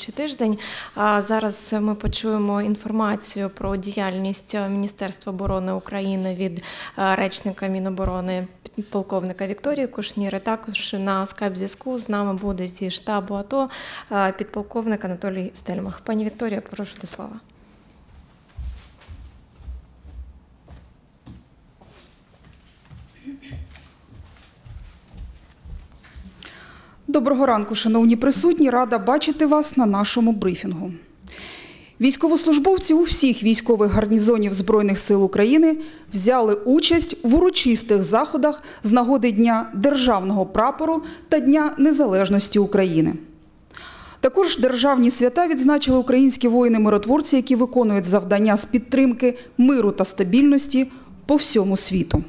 Чи тиждень А зараз ми почуємо інформацію про діяльність Міністерства оборони України від е, речника Міноборони полковника Вікторії Кушніри. Також на скайп зв'язку з нами буде зі штабу АТО е, підполковник Анатолій Стельмах. Пані Вікторія, прошу до слова. Доброго ранку, шановні присутні. Рада бачити вас на нашому брифінгу. Військовослужбовці у всіх військових гарнізонів Збройних сил України взяли участь в урочистих заходах з нагоди Дня Державного прапору та Дня Незалежності України. Також державні свята відзначили українські воїни-миротворці, які виконують завдання з підтримки миру та стабільності по всьому світу.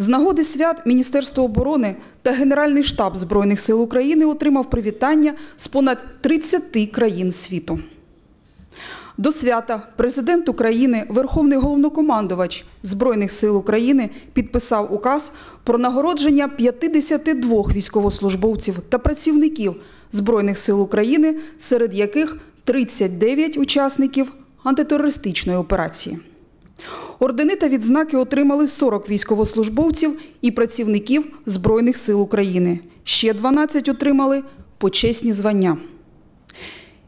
З нагоди свят Міністерство оборони та Генеральний штаб Збройних сил України отримав привітання з понад 30 країн світу. До свята президент України, Верховний головнокомандувач Збройних сил України підписав указ про нагородження 52 військовослужбовців та працівників Збройних сил України, серед яких 39 учасників антитерористичної операції. Ордени та відзнаки отримали 40 військовослужбовців і працівників Збройних сил України. Ще 12 отримали почесні звання.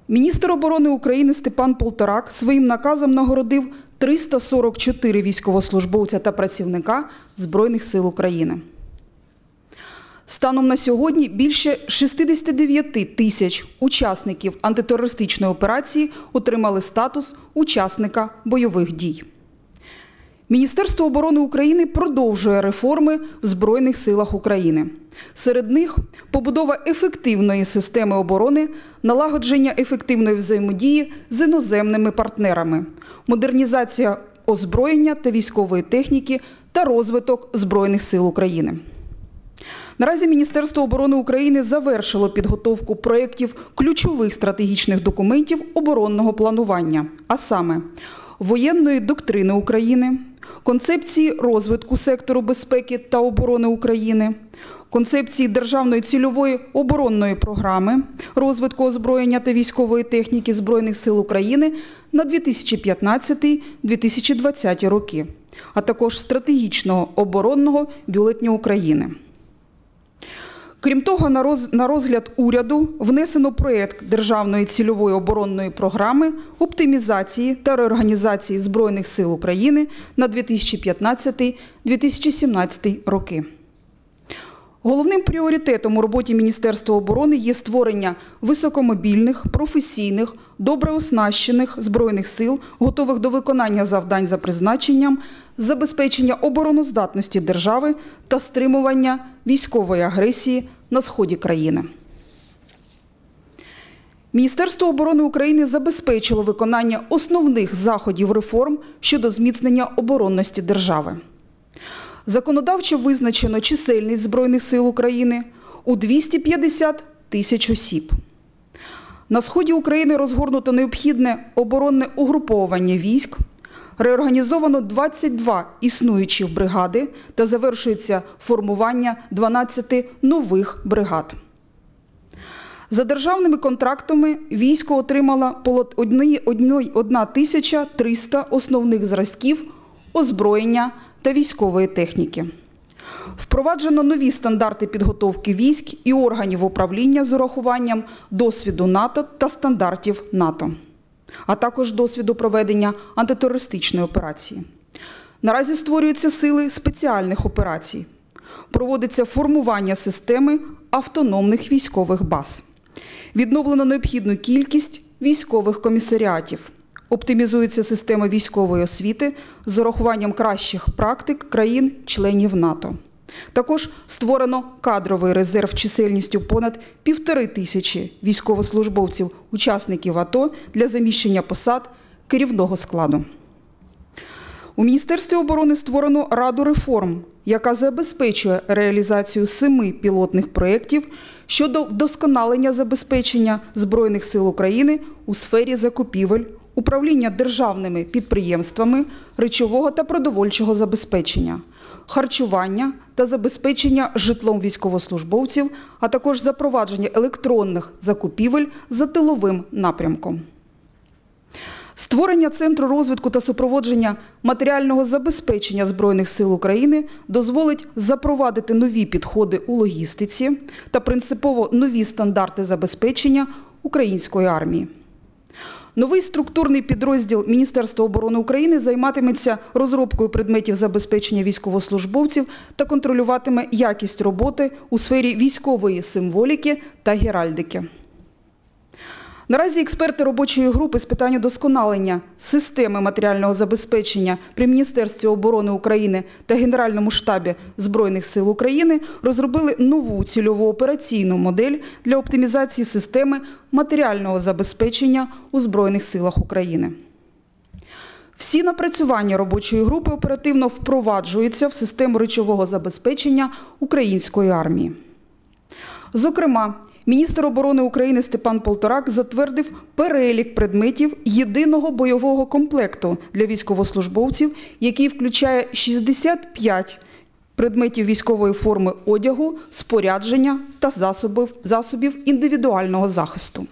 Міністр оборони України Степан Полторак своїм наказом нагородив 344 військовослужбовця та працівника Збройних сил України. Станом на сьогодні більше 69 тисяч учасників антитерористичної операції отримали статус учасника бойових дій. Міністерство оборони України продовжує реформи в Збройних силах України. Серед них побудова ефективної системи оборони, налагодження ефективної взаємодії з іноземними партнерами, модернізація озброєння та військової техніки та розвиток Збройних сил України. Наразі Міністерство оборони України завершило підготовку проєктів ключових стратегічних документів оборонного планування, а саме воєнної доктрини України, концепції розвитку сектору безпеки та оборони України, концепції державної цільової оборонної програми розвитку озброєння та військової техніки Збройних сил України на 2015-2020 роки, а також стратегічного оборонного бюлетня України. Крім того, на роз- на розгляд уряду внесено проєкт Державної цільової оборонної програми оптимізації та реорганізації Збройних сил України на 2015-2017 роки. Головним пріоритетом у роботі Міністерства оборони є створення високомобільних, професійних, добре оснащених збройних сил, готових до виконання завдань за призначенням, забезпечення обороноздатності держави та стримування військової агресії на сході країни. Міністерство оборони України забезпечило виконання основних заходів реформ щодо зміцнення оборонності держави. Законодавчо визначено чисельність Збройних сил України у 250 тисяч осіб. На сході України розгорнуто необхідне оборонне угруповування військ, реорганізовано 22 існуючі бригади та завершується формування 12 нових бригад. За державними контрактами військо отримало полот- одні- одної- 1300 основних зразків озброєння та військової техніки. Впроваджено нові стандарти підготовки військ і органів управління з урахуванням досвіду НАТО та стандартів НАТО, а також досвіду проведення антитерористичної операції. Наразі створюються сили спеціальних операцій. Проводиться формування системи автономних військових баз. Відновлено необхідну кількість військових комісаріатів. Оптимізується система військової освіти з урахуванням кращих практик країн-членів НАТО. Також створено кадровий резерв чисельністю понад півтори тисячі військовослужбовців, учасників АТО для заміщення посад керівного складу. У Міністерстві оборони створено Раду реформ, яка забезпечує реалізацію семи пілотних проєктів щодо вдосконалення забезпечення Збройних сил України у сфері закупівель, управління державними підприємствами, речового та продовольчого забезпечення, харчування та забезпечення житлом військовослужбовців, а також запровадження електронних закупівель за тиловим напрямком. Створення Центру розвитку та супроводження матеріального забезпечення Збройних сил України дозволить запровадити нові підходи у логістиці та принципово нові стандарти забезпечення української армії. Новий структурний підрозділ Міністерства оборони України займатиметься розробкою предметів забезпечення військовослужбовців та контролюватиме якість роботи у сфері військової символіки та геральдики. Наразі експерти робочої групи з питань удосконалення системи матеріального забезпечення при Міністерстві оборони України та Генеральному штабі Збройних сил України розробили нову цільову операційну модель для оптимізації системи матеріального забезпечення у Збройних силах України. Всі напрацювання робочої групи оперативно впроваджуються в систему речового забезпечення української армії. Зокрема, міністр оборони України Степан Полторак затвердив перелік предметів єдиного бойового комплекту для військовослужбовців, який включає 65 предметів військової форми одягу, спорядження та засобів, засобів індивідуального захисту.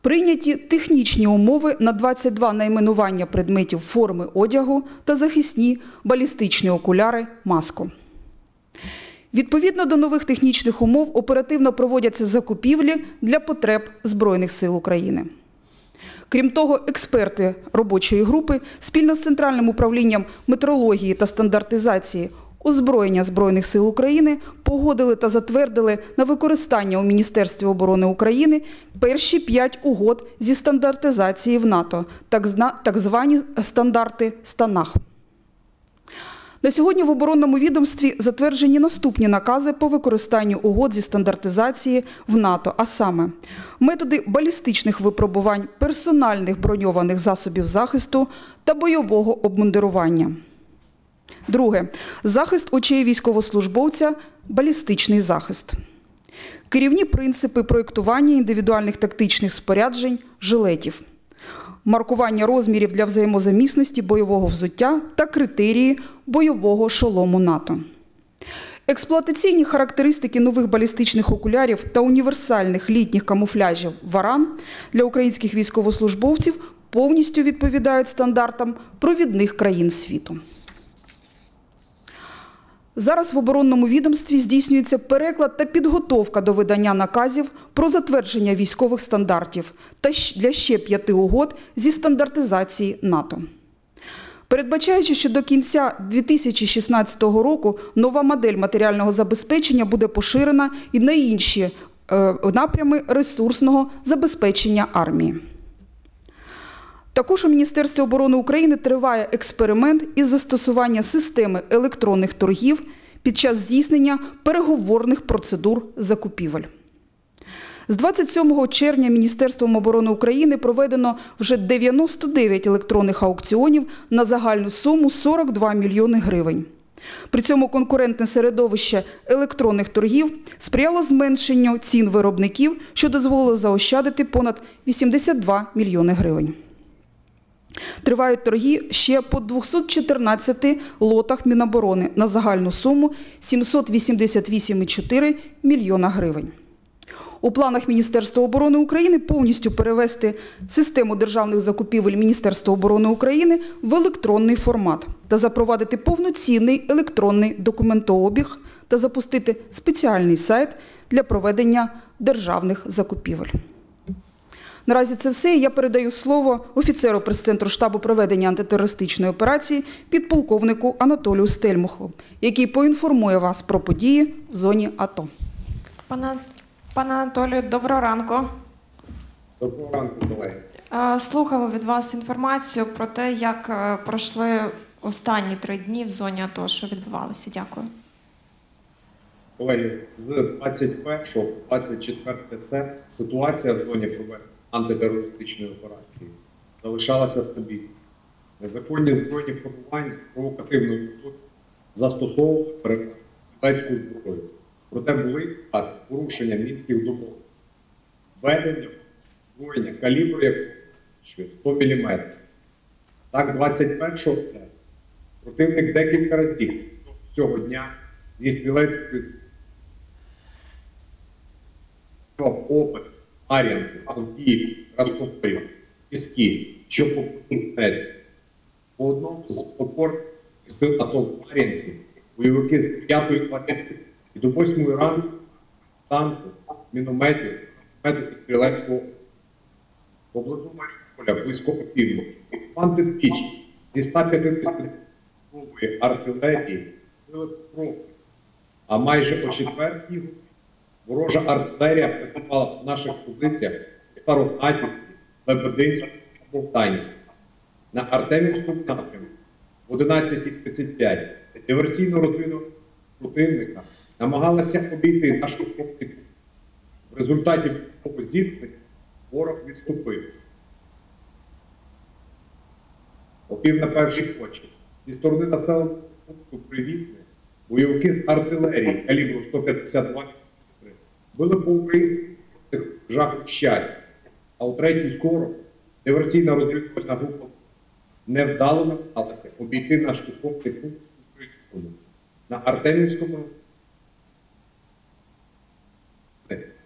Прийняті технічні умови на 22 найменування предметів форми одягу та захисні балістичні окуляри маску. Відповідно до нових технічних умов оперативно проводяться закупівлі для потреб Збройних сил України. Крім того, експерти робочої групи спільно з Центральним управлінням метрології та стандартизації озброєння Збройних сил України погодили та затвердили на використання у Міністерстві оборони України перші п'ять угод зі стандартизації в НАТО, так, звані стандарти СТАНАХ. На сьогодні в оборонному відомстві затверджені наступні накази по використанню угод зі стандартизації в НАТО, а саме методи балістичних випробувань персональних броньованих засобів захисту та бойового обмундирування. Друге захист очей військовослужбовця, балістичний захист. Керівні принципи проєктування індивідуальних тактичних споряджень, жилетів маркування розмірів для взаємозамісності бойового взуття та критерії бойового шолому НАТО. Експлуатаційні характеристики нових балістичних окулярів та універсальних літніх камуфляжів варан для українських військовослужбовців повністю відповідають стандартам провідних країн світу. Зараз в оборонному відомстві здійснюється переклад та підготовка до видання наказів про затвердження військових стандартів та для ще п'яти угод зі стандартизації НАТО. Передбачаючи, що до кінця 2016 року нова модель матеріального забезпечення буде поширена і на інші е, напрями ресурсного забезпечення армії. Також у Міністерстві оборони України триває експеримент із застосування системи електронних торгів під час здійснення переговорних процедур закупівель. З 27 червня Міністерством оборони України проведено вже 99 електронних аукціонів на загальну суму 42 мільйони гривень. При цьому конкурентне середовище електронних торгів сприяло зменшенню цін виробників, що дозволило заощадити понад 82 мільйони гривень. Тривають торги ще по 214 лотах Міноборони на загальну суму 788,4 мільйона гривень. У планах Міністерства оборони України повністю перевести систему державних закупівель Міністерства оборони України в електронний формат та запровадити повноцінний електронний документообіг та запустити спеціальний сайт для проведення державних закупівель. Наразі це все. Я передаю слово офіцеру прес-центру штабу проведення антитерористичної операції підполковнику Анатолію Стельмухову, який поінформує вас про події в зоні АТО. Пане, пане Анатолію, доброго ранку. Доброго ранку, колеги. Е, Слухаємо від вас інформацію про те, як е, пройшли останні три дні в зоні АТО, що відбувалося. Дякую. Колеги, з 21 по 24 серпня ситуація в зоні проведення антитерористичної операції залишалася стабільною. Незаконні збройні формування провокативної методи застосовували переважно стрілецьку зброю. Проте були так, порушення мінських домов. Ведення зброєння калібру якого 100 мм. Так, 21 серпня Противник декілька разів цього дня зі стрілецької опит, Мар'янку, Авдіїв, Ростопиль, Піски, що по Донецьку. По одному з опор сил АТО в Мар'янці бойовики з 5 20 і до 8-ї ранку з танку, мінометів, мінометів і стрілецького поблизу Маріуполя, близько опівночі. Окупанти двічі зі 150 артилерії проти. А майже о четвертій годині ворожа артилерія працювала в наших позиціях в Старогнатівці, Лебединську та Богдані. На Артемівському напрямку в 11.35 диверсійно родину противника намагалася обійти нашу техніку. В результаті зіткнення ворог відступив. Опів на перші очі. Зі сторони населеного пункту Привітне бойовики з артилерії калібру 152 мм били по Україні жаху щастя. А у третій скоро диверсійна розвідувальна група невдало намагалася обійти наш окопний пункт. На Артемівському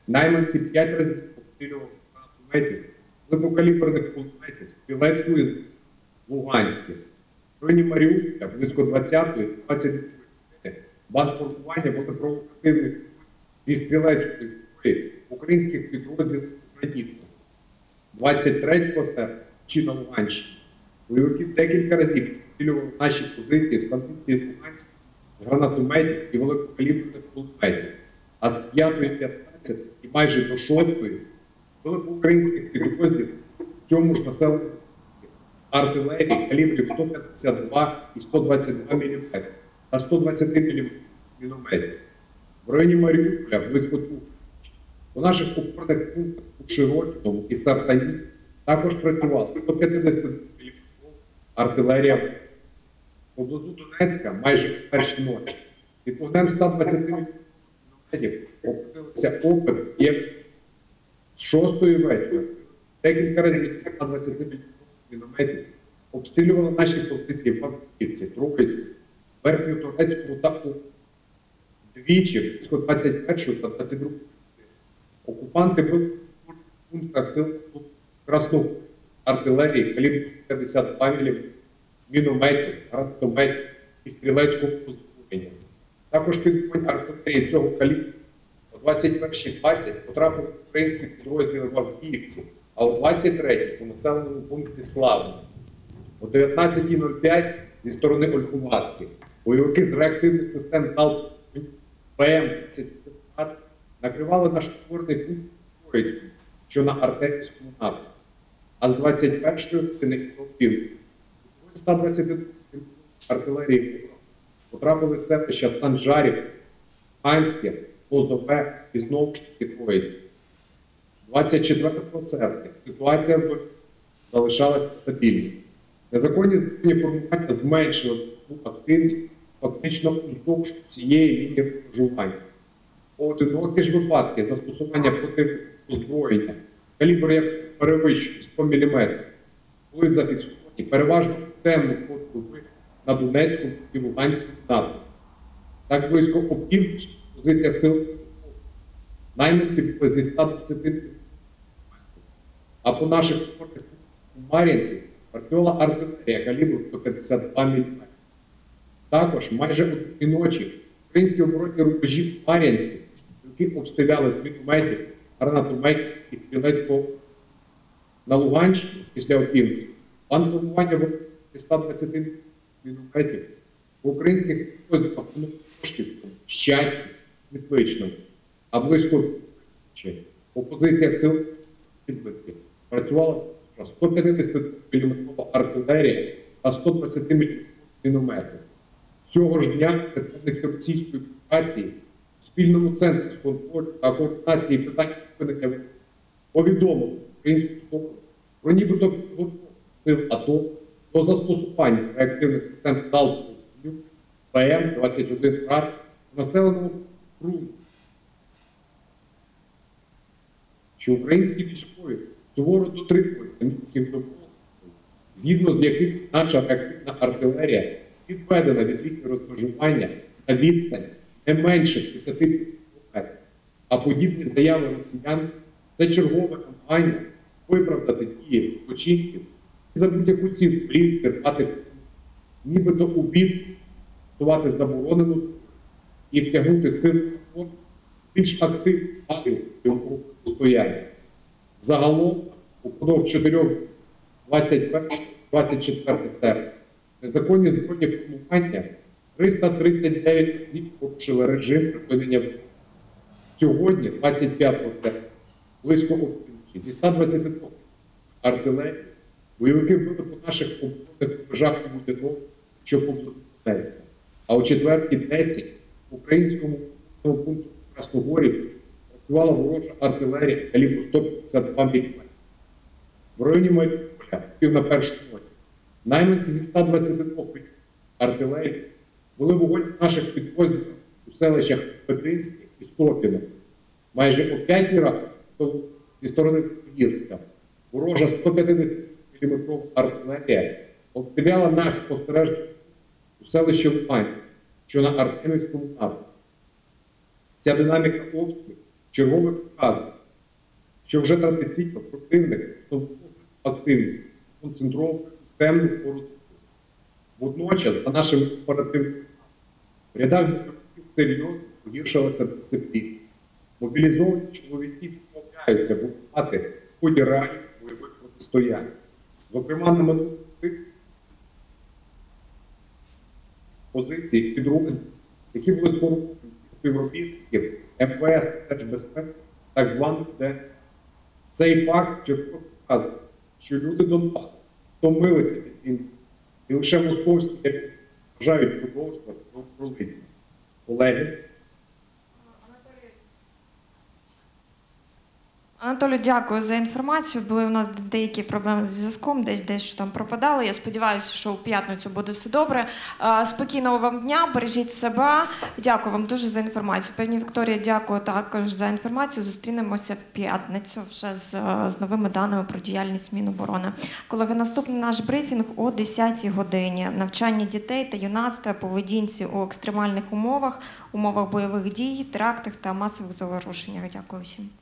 найманці п'ять разів обстрілювали гранатометів, глибокаліберних кулеметів, стрілецької Луганської. В районі Маріуполя близько 20-ї, 22 бандформування були провокативних зі стрілецької зброї українських підрозділів України. 23 серпня чи на Луганщині бойовики декілька разів обстрілювали наші позиції в станції Луганськ з гранатометів і великокаліберних кулеметів. А з 5.15 і майже до 6 були по українських підрозділів в цьому ж населеному з артилерії калібрів 152 і 122 мм та 120 мм мінометів. В районі Маріуполя близько двох. У наших опорних пунктах у Широкіному і Сартані також працювало 150 мм артилерія. Поблизу Донецька майже в перші ночі. Під вогнем 120 мм опинилися опит є з 6 вечора. Декілька разів 120 мм мінометів обстрілювали наші позиції в Авдіївці, Троїцьку, Верхню Турецьку та у двічі, близько 21 та 22 Окупанти були в пунктах сил Красного артилерії калібру 52 мм, мінометів, гранатометів і стрілецького озброєння. Також під вогонь артилерії цього калібру о 21.20 потрапив українські підрозділи в Авдіївці, а о 23 у населеному пункті Славне. О 19.05 зі сторони Ольхуватки бойовики з реактивних систем ТАЛ ПМ-30 накривали наш опорний пункт Троїцьку, що на Артемівському напрямку. А з 21-ї години до півночі 120 артилерії потрапили в селища Санжарів, Ганське, Лозове і знову ж таки Троїцьке. 24 серпня ситуація залишалася стабільною. Незаконні формування зменшили активність фактично уздовж всієї лінії розмежування. Поодинокі ж випадки застосування проти озброєння, калібр як перевищує 100 мм, були зафіксовані переважно в темну доби на Донецькому і Луганському напрямку. Так близько опівночі позиція сил найманці були зі 120 мм. А по наших у Мар'янці працювала артилерія калібру 152 мм. Також майже дві ночі українські оборонні рубежі в Мар'янці, які обстріляли мінометів, гранатометів і стрілецького на Луганщині після опівночі. Бандформування в 120 мінометів в українських підрозділах Кошківському, Щасті, а близько чи позиціях сил підбитків працювала 150 мм артилерія та 120 мм міномети. Цього ж дня представники Російської Федерації в спільному центрі з та координації питань виникнення повідомили українську сторону про нібито підготовку сил АТО до застосування реактивних систем залпового вогню ПМ-21 РАД в населеному пункті, що українські військові суворо дотримуються мінських домовленостей, згідно з яким наша реактивна артилерія відведена від лінії розмежування на відстань не менше 30 км. А подібні заяви росіян це чергове намагання виправдати дії починків і за будь-яку ціну плів зірвати, нібито у бік стосувати заборонену і втягнути сил в більш активну акцію його стояння. Загалом упродовж 4 21-24 серпня незаконні збройні формування 339 разів порушили режим припинення. Сьогодні, 25 серпня, близько опівночі, зі 122 артилерії, бойовики били по наших оборонних рубежах Будянові, що поблизу. А о 4.10 в українському пункту Красногорівці працювала ворожа артилерія калібру 152 мм. В районі Маріуполя, пів на першу ночі, найманці зі 122 артилерії були вогонь наших підрозділів у селищах Петринське і Сопіно. Майже о 5 ранку зі сторони Гірська ворожа 150 мм артилерія обстріляла наш спостережний у селищі Лимань, що на Артемівському напрямку. Ця динаміка обстрілів чергове показує, що вже традиційно противник активність концентровує у темну пору. Водночас, за нашими оперативними в рядах серйозно погіршилася дисципліна. Мобілізовані чоловіки відмовляються воювати в ході реальних бойових протистоянь. Зокрема, на тижні позиції підрозділів, які були сформовані співробітників МВС Держбезпеки, так званих ДНР. Цей факт чітко показує, що люди Донбасу втомилися від війни, і лише московські вважають продовжувати кровопролиття. Колеги, Анатолію, дякую за інформацію. Були у нас деякі проблеми з зв'язком, десь десь там пропадали. Я сподіваюся, що у п'ятницю буде все добре. Спокійного вам дня, бережіть себе. Дякую вам дуже за інформацію. Пані Вікторія, дякую також за інформацію. Зустрінемося в п'ятницю вже з, з новими даними про діяльність Міноборони. Колеги, наступний наш брифінг о 10-й годині. Навчання дітей та юнацтва, поведінці у екстремальних умовах, умовах бойових дій, терактах та масових заворушеннях. Дякую всім.